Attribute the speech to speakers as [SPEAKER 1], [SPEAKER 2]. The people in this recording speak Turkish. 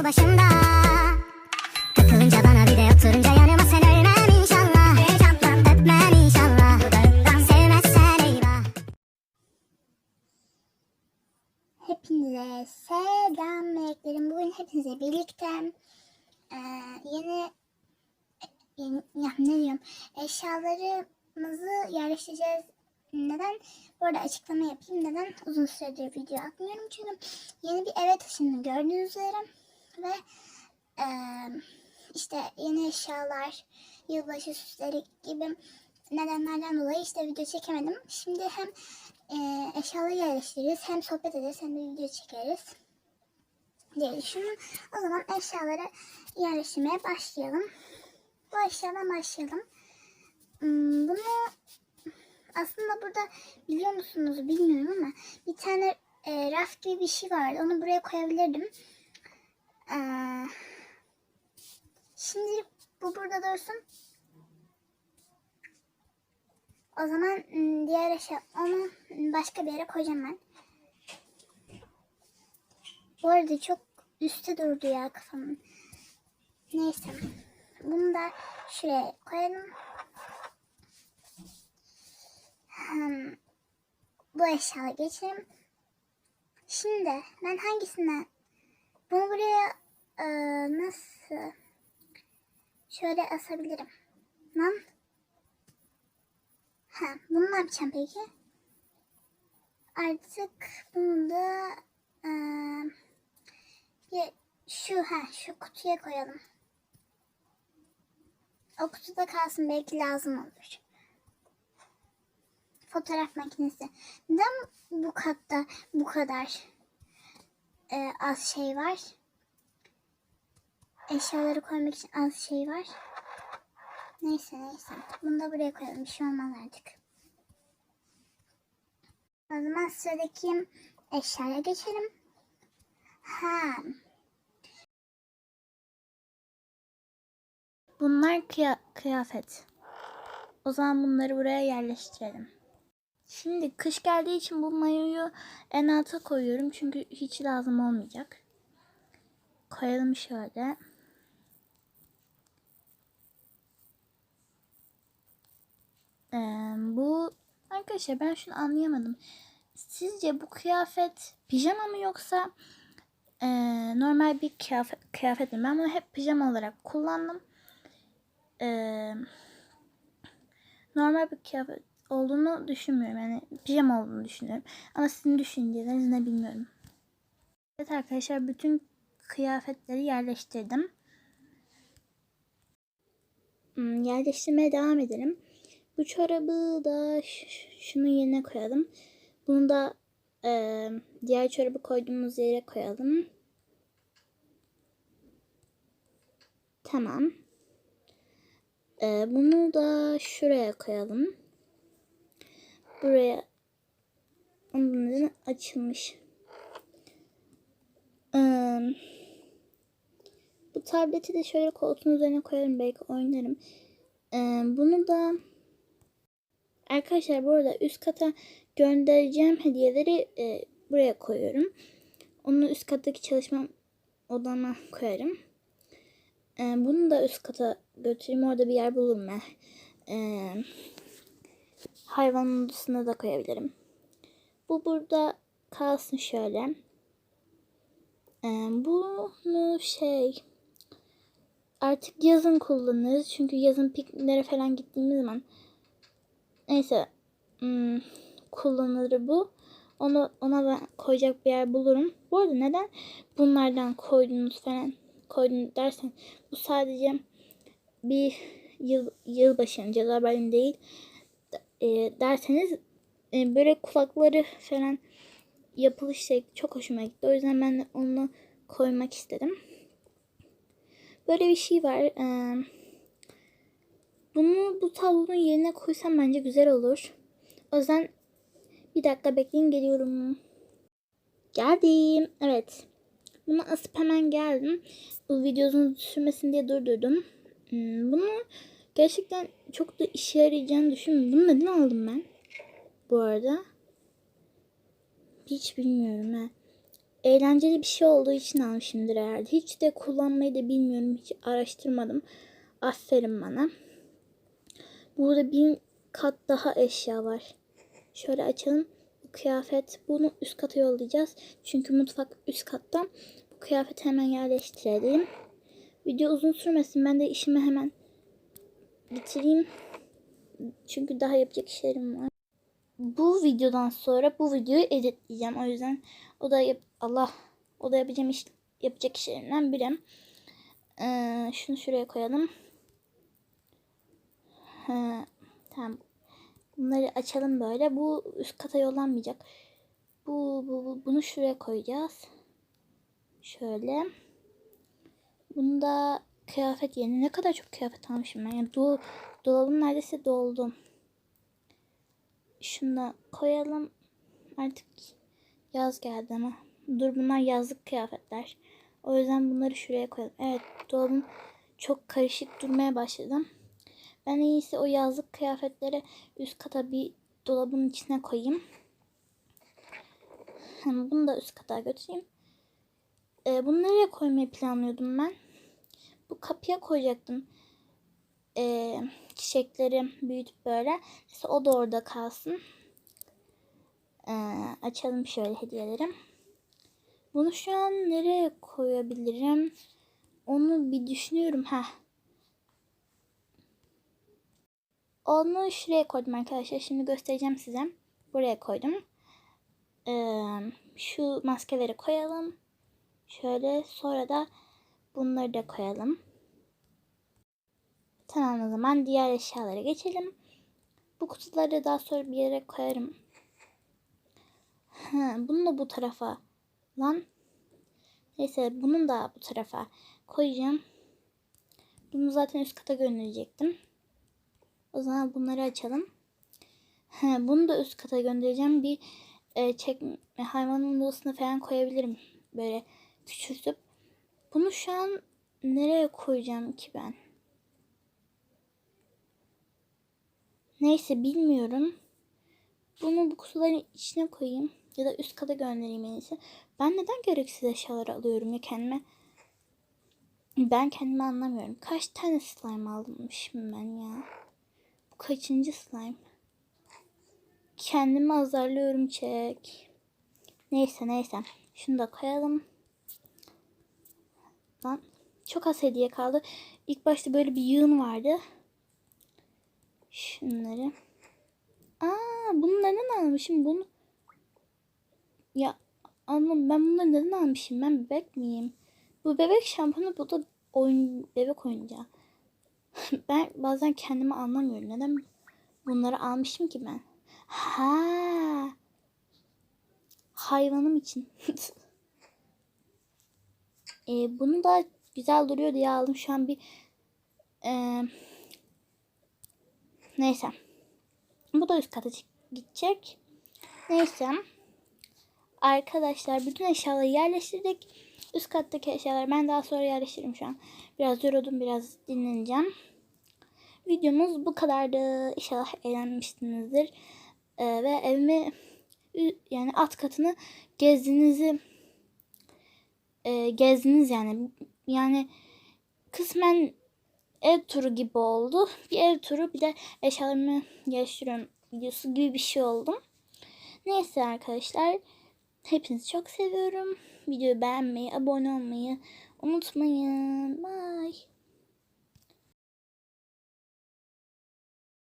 [SPEAKER 1] aklı başında Takılınca bana bir de oturunca yanıma sen ölmem inşallah Heyecandan öpmem inşallah Dudağından sevmezsen eyvah
[SPEAKER 2] Hepinize selam meleklerim. Bugün hepinize birlikte eee, yeni, yeni ya ne diyorum eşyalarımızı yerleştireceğiz. Neden? Bu arada açıklama yapayım. Neden uzun süredir video atmıyorum? Çünkü yeni bir eve taşındım gördüğünüz üzere. Ve eee, işte yeni eşyalar, yılbaşı süsleri gibi nedenlerden dolayı işte video çekemedim. Şimdi hem eee eşyaları yerleştiririz, hem sohbet ederiz hem de video çekeriz diye düşündüm. O zaman eşyaları yerleştirmeye başlayalım. Bu eşyadan başlayalım. Hmm, Bunu aslında burada biliyor musunuz bilmiyorum ama bir tane e, raf gibi bir şey vardı. Onu buraya koyabilirdim. Ee, şimdi bu burada dursun. O zaman ım, diğer eşya onu başka bir yere koyacağım ben. Bu arada çok üstte durdu ya kafamın. Neyse. Bunu da şuraya koyalım. Hmm, bu eşyaları geçelim. Şimdi ben hangisinden bunu buraya e, nasıl şöyle asabilirim? Lan Ha, bunu ne yapacağım peki? Artık bunu da eee, bir şu ha şu kutuya koyalım. O kutuda kalsın belki lazım olur. Fotoğraf makinesi. Neden bu katta bu kadar eee, az şey var? Eşyaları koymak için az şey var. Neyse neyse. Bunu da buraya koyalım. Bir şey olmaz artık. O zaman sıradaki eşyaya geçelim. Ha.
[SPEAKER 3] Bunlar kıya- kıyafet. O zaman bunları buraya yerleştirelim. Şimdi kış geldiği için bu mayoyu en alta koyuyorum. Çünkü hiç lazım olmayacak. Koyalım şöyle. Arkadaşlar ben şunu anlayamadım. Sizce bu kıyafet pijama mı yoksa ee, normal bir kıyafet, kıyafet mi? Ben bunu hep pijama olarak kullandım. Ee, normal bir kıyafet olduğunu düşünmüyorum. Yani pijama olduğunu düşünüyorum. Ama sizin düşünceleriniz ne bilmiyorum. Evet arkadaşlar bütün kıyafetleri yerleştirdim. Hmm, yerleştirmeye devam edelim. Bu çorabı da şunun yerine koyalım. Bunu da e, diğer çorabı koyduğumuz yere koyalım. Tamam. E, bunu da şuraya koyalım. Buraya nedeni açılmış. E, bu tableti de şöyle koltuğun üzerine koyarım. Belki oynarım. E, bunu da Arkadaşlar bu arada üst kata göndereceğim hediyeleri e, buraya koyuyorum. Onu üst kattaki çalışma odama koyarım. E, bunu da üst kata götüreyim. Orada bir yer bulurum ben. E, hayvan odasına da koyabilirim. Bu burada kalsın şöyle. E, bunu şey artık yazın kullanırız. Çünkü yazın pikniklere falan gittiğimiz zaman Neyse. Hmm, kullanılır bu. Onu ona ben koyacak bir yer bulurum. Bu arada neden bunlardan koydunuz falan koydun dersen bu sadece bir yıl yılbaşı yani ceza bayramı değil e, derseniz e, böyle kulakları falan yapılış şekli çok hoşuma gitti. O yüzden ben de onu koymak istedim. Böyle bir şey var. Eee bunu bu tablonun yerine koysam bence güzel olur. O yüzden bir dakika bekleyin geliyorum. Geldim. Evet. Bunu asıp hemen geldim. Bu videonun sürmesin diye durdurdum. Hmm, Bunu gerçekten çok da işe yarayacağını düşünmüyorum. Bunu neden aldım ben? Bu arada. Hiç bilmiyorum ha. eğlenceli bir şey olduğu için almışımdır herhalde. Hiç de kullanmayı da bilmiyorum. Hiç araştırmadım. Aferin bana. Burada bir kat daha eşya var. Şöyle açalım. Bu kıyafet. Bunu üst kata yollayacağız. Çünkü mutfak üst katta. Bu kıyafeti hemen yerleştirelim. Video uzun sürmesin. Ben de işimi hemen bitireyim. Çünkü daha yapacak işlerim var. Bu videodan sonra bu videoyu editleyeceğim. O yüzden o da yap Allah o da yapacağım iş yapacak işlerimden biri. Ee, şunu şuraya koyalım. Ha, tamam. Bunları açalım böyle. Bu üst kata yollanmayacak. Bu, bu, bu bunu şuraya koyacağız. Şöyle. Bunu da kıyafet yerine ne kadar çok kıyafet almışım ben. Yani do dolabım neredeyse doldu. Şunu koyalım. Artık yaz geldi ama. Dur bunlar yazlık kıyafetler. O yüzden bunları şuraya koyalım. Evet dolabım çok karışık durmaya başladı. Ben en iyisi o yazlık kıyafetleri üst kata bir dolabın içine koyayım. Bunu da üst kata götüreyim. Ee, bunu nereye koymayı planlıyordum ben? Bu kapıya koyacaktım. Ee, çiçekleri büyütüp böyle. Neyse o da orada kalsın. Ee, açalım şöyle hediyeleri. Bunu şu an nereye koyabilirim? Onu bir düşünüyorum. ha. Onu şuraya koydum arkadaşlar. Şimdi göstereceğim size. Buraya koydum. Ee, şu maskeleri koyalım. Şöyle sonra da bunları da koyalım. Tamam o zaman diğer eşyalara geçelim. Bu kutuları daha sonra bir yere koyarım. Bunu da bu tarafa lan. Neyse bunun da bu tarafa koyacağım. Bunu zaten üst kata gönderecektim. O zaman bunları açalım. Bunu da üst kata göndereceğim. Bir e, çekme hayvanın odasına falan koyabilirim. Böyle küçültüp. Bunu şu an nereye koyacağım ki ben? Neyse bilmiyorum. Bunu bu kutuların içine koyayım. Ya da üst kata göndereyim en iyisi. Ben neden gereksiz eşyalar alıyorum ya kendime? Ben kendimi anlamıyorum. Kaç tane slime almışım ben ya? Kaçıncı slime? Kendimi azarlıyorum çek. Neyse neyse. Şunu da koyalım. Lan çok az hediye kaldı. İlk başta böyle bir yığın vardı. Şunları. Aa, bunu neden almışım? Bunu ya ama ben bunları neden almışım? Ben bebek miyim? Bu bebek şampiyonu bu da oyun bebek oyuncağı. ben bazen kendimi anlamıyorum. Neden bunları almışım ki ben? Ha. Hayvanım için. e, bunu da güzel duruyor diye aldım. Şu an bir e, neyse. Bu da üst kata gidecek. Neyse. Arkadaşlar bütün eşyaları yerleştirdik. Üst kattaki eşyaları ben daha sonra yerleştiririm şu an. Biraz yoruldum biraz dinleneceğim. Videomuz bu kadardı. İnşallah eğlenmişsinizdir. Ee, ve evimi yani alt katını gezdiğinizi e, gezdiniz yani. Yani kısmen ev turu gibi oldu. Bir ev turu bir de eşyalarımı yerleştiriyorum videosu gibi bir şey oldu. Neyse arkadaşlar. Hepinizi çok seviyorum. Videoyu beğenmeyi, abone olmayı unutmayın. Bye.